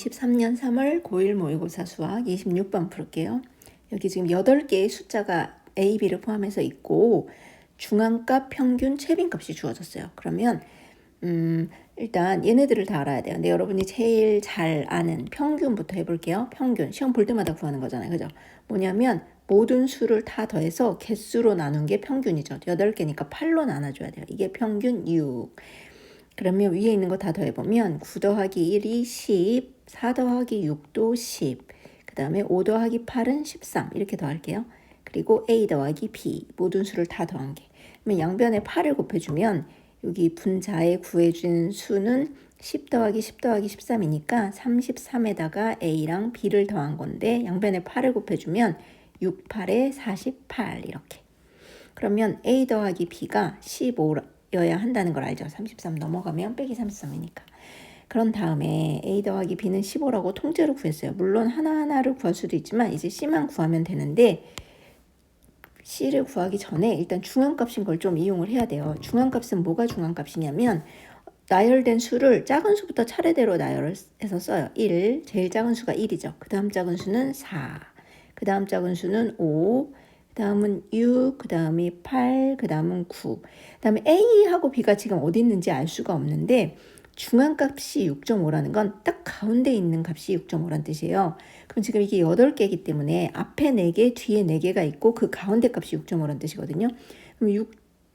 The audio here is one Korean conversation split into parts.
13년 3월 고1 모의고사 수학 26번 풀게요. 여기 지금 8개의 숫자가 A, B를 포함해서 있고 중앙값, 평균, 최빈값이 주어졌어요. 그러면 음, 일단 얘네들을 다 알아야 돼요. 근데 여러분이 제일 잘 아는 평균부터 해볼게요. 평균. 시험 볼 때마다 구하는 거잖아요. 그죠? 뭐냐면 모든 수를 다 더해서 개수로 나눈 게 평균이죠. 8개니까 8로 나눠줘야 돼요. 이게 평균 6. 그러면 위에 있는 거 다 더해보면 9 더하기 1이 10, 4 더하기 6도 10, 그 다음에 5 더하기 8은 13 이렇게 더할게요. 그리고 A 더하기 B 모든 수를 다 더한 게. 그러면 양변에 8을 곱해주면 여기 분자에 구해준 수는 10 더하기 10 더하기 13이니까 33에다가 A랑 B를 더한 건데 양변에 8을 곱해주면 6, 8에 48 이렇게. 그러면 A 더하기 B가 15 여야 한다는 걸 알죠. 33 넘어가면 빼기 33이니까. 그런 다음에 A 더하기 B는 15라고 통째로 구했어요. 물론 하나하나를 구할 수도 있지만 이제 C만 구하면 되는데 C를 구하기 전에 일단 중앙값인 걸 좀 이용을 해야 돼요. 중앙값은 뭐가 중앙값이냐면 나열된 수를 작은 수부터 차례대로 나열을 해서 써요. 1, 제일 작은 수가 1이죠. 그 다음 작은 수는 4, 그 다음 작은 수는 5, 그 다음은 6, 그 다음이 8, 그 다음은 9. 그 다음에 A하고 B가 지금 어디 있는지 알 수가 없는데 중앙값이 6.5라는 건 딱 가운데 있는 값이 6.5라는 뜻이에요. 그럼 지금 이게 8개이기 때문에 앞에 4개, 뒤에 4개가 있고 그 가운데 값이 6.5라는 뜻이거든요. 그럼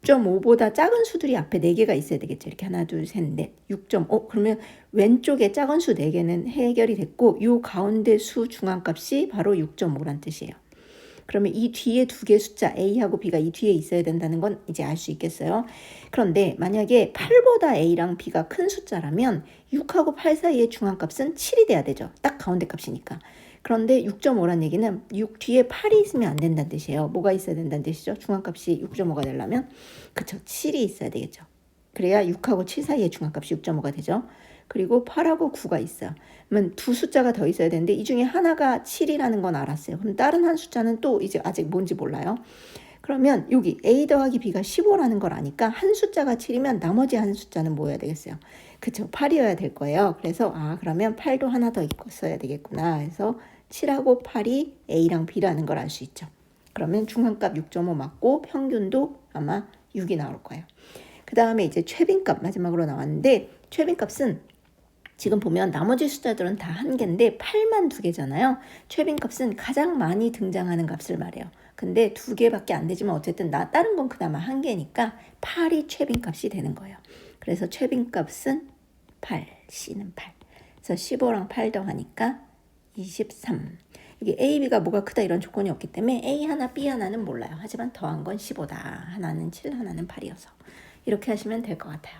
6.5보다 작은 수들이 앞에 4개가 있어야 되겠죠. 이렇게 하나, 둘, 셋, 넷, 6.5. 그러면 왼쪽에 작은 수 4개는 해결이 됐고 요 가운데 수 중앙값이 바로 6.5라는 뜻이에요. 그러면 이 뒤에 두 개 숫자 A하고 B가 이 뒤에 있어야 된다는 건 이제 알 수 있겠어요. 그런데 만약에 8보다 A랑 B가 큰 숫자라면 6하고 8 사이의 중앙값은 7이 돼야 되죠. 딱 가운데 값이니까. 그런데 6.5란 얘기는 6 뒤에 8이 있으면 안 된다는 뜻이에요. 뭐가 있어야 된다는 뜻이죠? 중앙값이 6.5가 되려면 그쵸 7이 있어야 되겠죠. 그래야 6하고 7 사이의 중앙값이 6.5가 되죠. 그리고 8하고 9가 있어요. 그러면 두 숫자가 더 있어야 되는데 이 중에 하나가 7이라는 건 알았어요. 그럼 다른 한 숫자는 또 이제 아직 뭔지 몰라요. 그러면 여기 a 더하기 b가 15라는 걸 아니까 한 숫자가 7이면 나머지 한 숫자는 뭐여야 되겠어요? 그쵸 8이어야 될 거예요. 그래서 아 그러면 8도 하나 더 있어야 되겠구나. 그래서 7하고 8이 a랑 b라는 걸 알 수 있죠. 그러면 중앙값 6.5 맞고 평균도 아마 6이 나올 거예요. 그 다음에 이제 최빈값 마지막으로 나왔는데 최빈값은 지금 보면 나머지 숫자들은 다 한 개인데 8만 두 개잖아요. 최빈 값은 가장 많이 등장하는 값을 말해요. 근데 두 개밖에 안 되지만 어쨌든 나 다른 건 그나마 한 개니까 8이 최빈 값이 되는 거예요. 그래서 최빈 값은 8, C는 8. 그래서 15랑 8 더하니까 23. 여기 A, B가 뭐가 크다 이런 조건이 없기 때문에 A 하나, B 하나는 몰라요. 하지만 더한 건 15다. 하나는 7, 하나는 8이어서. 이렇게 하시면 될 것 같아요.